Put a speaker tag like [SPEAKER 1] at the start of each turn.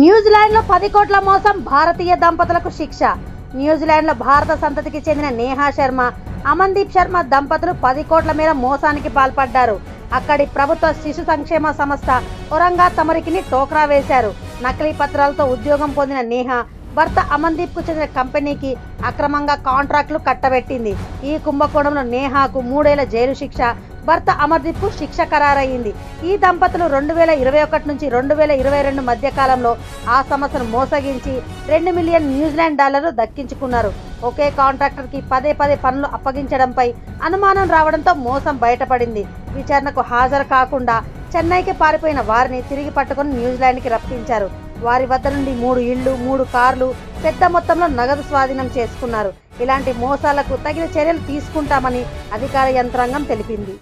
[SPEAKER 1] న్యూజిలాండ్లో పది కోట్ల మోసం భారతీయ దంపతులకు శిక్ష. న్యూజిలాండ్లో భారత సంతతికి చెందిన నేహా శర్మ అమన్దీప్ శర్మ దంపతులు పది కోట్ల మేర మోసానికి పాల్పడ్డారు. అక్కడి ప్రభుత్వ శిశు సంక్షేమ సంస్థ ఒరంగా తమరికిని టోక్రా వేశారు. నకిలీ పత్రాలతో ఉద్యోగం పొందిన నేహా భర్త అమన్దీప్కు చెందిన కంపెనీకి అక్రమంగా కాంట్రాక్టులు కట్టబెట్టింది. ఈ కుంభకోణంలో నేహాకు మూడేళ్ళ జైలు శిక్ష భర్త అమర్దీప్కు శిక్ష ఖరారయ్యింది. ఈ దంపతులు రెండు వేల ఇరవై ఒకటి నుంచి రెండు వేల ఇరవై రెండు మధ్య కాలంలో ఆ సంస్థను మోసగించి రెండు మిలియన్ న్యూజిలాండ్ డాలర్లు దక్కించుకున్నారు. ఒకే కాంట్రాక్టర్కి పదే పదే పనులు అప్పగించడంపై అనుమానం రావడంతో మోసం బయటపడింది. విచారణకు హాజరు కాకుండా చెన్నైకి పారిపోయిన వారిని తిరిగి పట్టుకుని న్యూజిలాండ్కి రప్పించారు. వారి వద్ద నుండి మూడు ఇళ్ళు మూడు కార్లు పెద్ద మొత్తంలో నగదు స్వాధీనం చేసుకున్నారు. ఇలాంటి మోసాలకు తగిన చర్యలు తీసుకుంటామని అధికార యంత్రాంగం తెలిపింది.